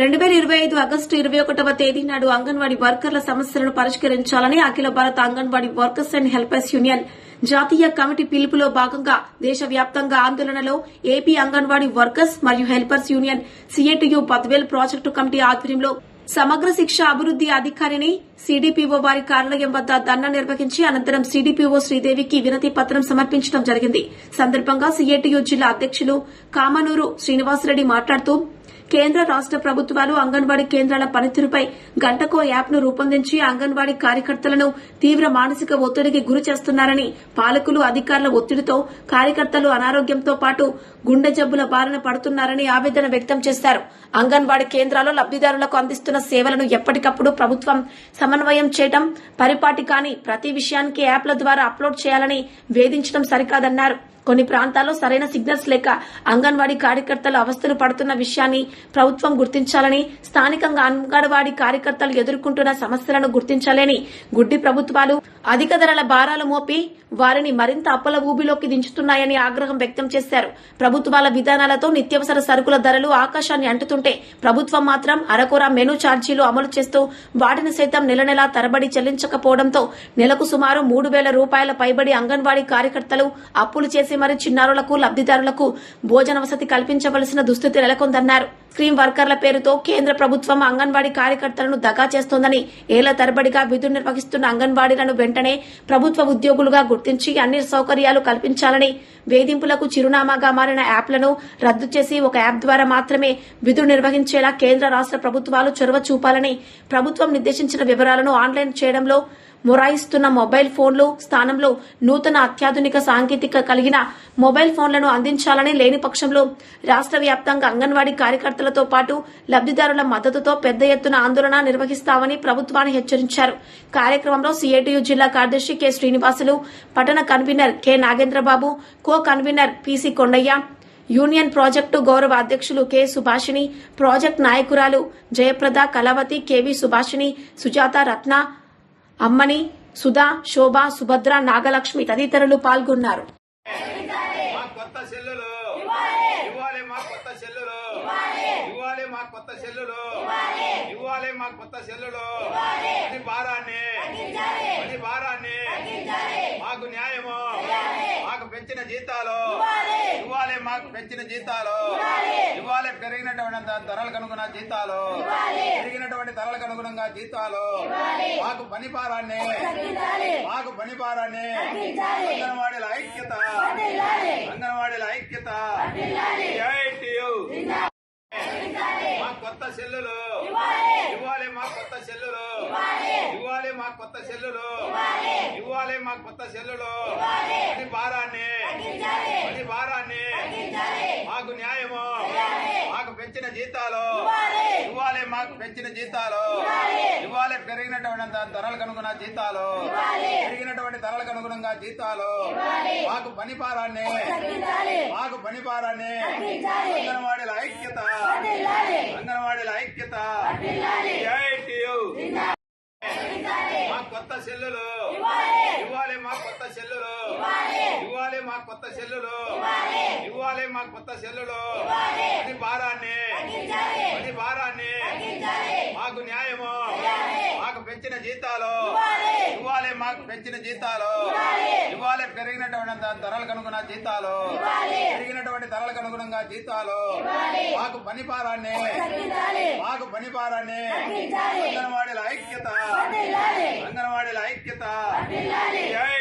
రెండు వేల ఇరవై ఐదు ఆగస్టు ఇరవై ఒకటవ తేదీ నాడు అంగన్వాడీ వర్కర్ల సమస్యలను పరిష్కరించాలని అఖిల భారత Anganwadi workers and helpers union జాతీయ కమిటీ పిలుపులో భాగంగా దేశవ్యాప్తంగా ఆందోళనలో ఏపీ అంగన్వాడీ వర్కర్స్ మరియు helpers union CITU Badvel project committee ఆధ్వర్యంలో సమగ్ర శిక్ష అభివృద్ది అధికారిని సిడిపిఓ వారి కార్యాలయం వద్ద ధర్నా నిర్వహించి అనంతరం సిడిపిఓ శ్రీదేవికి వినతి పత్రం సమర్పించడం జరిగింది. సందర్భంగా సీఏటీయూ జిల్లా అధ్యక్షులు కామనూరు శ్రీనివాసరెడ్డి మాట్లాడుతూ కేంద్ర రాష్ట ప్రభుత్వాలు అంగన్వాడీ కేంద్రాల పనితీరుపై గంటకో యాప్ను రూపొందించి అంగన్వాడీ కార్యకర్తలను తీవ్ర మానసిక ఒత్తిడికి గురి చేస్తున్నారని పాలకులు అధికారుల ఒత్తిడితో కార్యకర్తలు అనారోగ్యంతో పాటు గుండె జబ్బుల బారిన పడుతున్నారని ఆవేదన వ్యక్తం చేశారు. అంగన్వాడీ కేంద్రాల్లో లబ్దిదారులకు అందిస్తున్న సేవలను ఎప్పటికప్పుడు ప్రభుత్వం సమన్వయం చేయడం పరిపాటి కాని ప్రతి విషయానికి యాప్ల ద్వారా అప్లోడ్ చేయాలని వేధించడం సరికాదన్నారు. కొన్ని ప్రాంతాల్లో సరైన సిగ్నల్స్ లేక అంగన్వాడీ కార్యకర్తలు అవస్థలు పడుతున్న విషయాన్ని ప్రభుత్వం గుర్తించాలని స్థానికంగా అంగన్వాడీ కార్యకర్తలు ఎదుర్కొంటున్న సమస్యలను గుర్తించాలని గుడ్డి ప్రభుత్వాలు అధిక ధరల భారాలు మోపి వారిని మరింత అప్పుల ఊబిలోకి దించుతున్నాయని ఆగ్రహం వ్యక్తం చేశారు. ప్రభుత్వాల విధానాలతో నిత్యావసర సరుకుల ధరలు ఆకాశాన్ని అంటుతుంటే ప్రభుత్వం మాత్రం అరకొర మెను ఛార్జీలు అమలు చేస్తూ వాటిని సైతం నెల నెలా తరబడి చెల్లించకపోవడంతో నెలకు సుమారు మూడు వేల రూపాయల పైబడి అంగన్వాడీ కార్యకర్తలు అప్పులు చేసి మరి చిన్నారులకు లబ్దిదారులకు భోజన వసతి కల్పించవలసిన దుస్థితి నెలకొందన్నారు. స్క్రీన్ వర్కర్ల పేరుతో కేంద్ర ప్రభుత్వం అంగన్వాడీ కార్యకర్తలను దగా చేస్తోందని ఏళ్ళ తరబడిగా విధులు నిర్వహిస్తున్న అంగన్వాడీలను వెంటనే ప్రభుత్వ ఉద్యోగులుగా గుర్తించి అన్ని సౌకర్యాలు కల్పించాలని వేధింపులకు చిరునామాగా మారిన యాప్లను రద్దు చేసి ఒక యాప్ ద్వారా మాత్రమే విధులు నిర్వహించేలా కేంద్ర రాష్ట ప్రభుత్వాలు చొరవ చూపాలని ప్రభుత్వం నిర్దేశించిన వివరాలను ఆన్లైన్ చేయడంలో మొరాయిస్తున్న మొబైల్ ఫోన్లు స్థానంలో నూతన అత్యాధునిక సాంకేతిక కలిగిన మొబైల్ ఫోన్లను అందించాలని లేని పక్షంలో రాష్ట్ర వ్యాప్తంగా అంగన్వాడీ కార్యకర్తలతో పాటు లబ్దిదారుల మద్దతుతో పెద్ద ఎత్తున ఆందోళన నిర్వహిస్తామని ప్రభుత్వాన్ని హెచ్చరించారు. కార్యక్రమంలో సిఐటియు జిల్లా కార్యదర్శి కె శ్రీనివాసులు పట్టణ convener K Nagendrababu co convener PC Kondaiah union project గౌరవ అధ్యక్షులు కె సుభాషిణి ప్రాజెక్ట్ నాయకురాలు జయప్రద కళావతి కెవి సుభాషిణి సుజాత రత్న అమ్మని సుధా శోభ సుభద్ర నాగలక్ష్మి తదితరులు పాల్గొన్నారు. కొత్త మా కొత్త మా కొత్త మా కొత్త మాకు న్యాయము మాకు పెంచిన జీతాలు మాకు పెంచిన జీతాలు. ఇవ్వాలి. పెరిగినటువంటి ధ- ధరలకు అనుగుణ జీతాలు. పెరిగినటువంటి ధరలకు అనుగుణంగా జీతాలు. మాకు పని భారాన్ని మాకు పని భారాన్ని అంగన్వాడీల ఐక్యత. అంగన్వాడీల ఐక్యత. మా కొత్త సెల్లులు. ఇవ్వాలి మా కొత్త సెల్లులు. మా కొత్త సెల్లులు ఇవ్వాలి. మా కొత్త సెల్లులు పని భారాన్ని. పని భారాన్ని. మాకు న్యాయము. మాకు పెంచిన జీతాలు. ఇవ్వాలి. మాకు పెంచిన జీతాలు. ఇవ్వాలి. పెరిగినటువంటి ధరలకు అనుగుణ జీతాలు. పెరిగినటువంటి ధరలకు అనుగుణంగా జీతాలు. మాకు పని భారాన్ని. మాకు పని భారాన్ని. అంగన్వాడీల ఐక్యత. అంగన్వాడీల ఐక్యత జై టియు. మా కొత్త సెల్లులు ఇవ్వాలి మా కొత్త సెల్లులు ఇవ్వాలి మా కొత్త సెల్లులు ఇవ్వాలి. మా కొత్త సెల్లులు పని భారాన్ని. పని భారాన్ని. మాకు న్యాయము. మాకు పెంచిన జీతాలు. ఇవ్వాలి. మాకు పెంచిన జీతాలు. ఇవ్వాలి. పెరిగినటువంటి ధ- ధరలకు అనుగుణ జీతాలు. పెరిగినటువంటి ధరలకు అనుగుణంగా జీతాలు. మాకు పని భారాన్ని. మాకు పని భారాన్ని. అంగన్వాడీల ఐక్యత. అంగన్వాడీల ఐక్యత. జై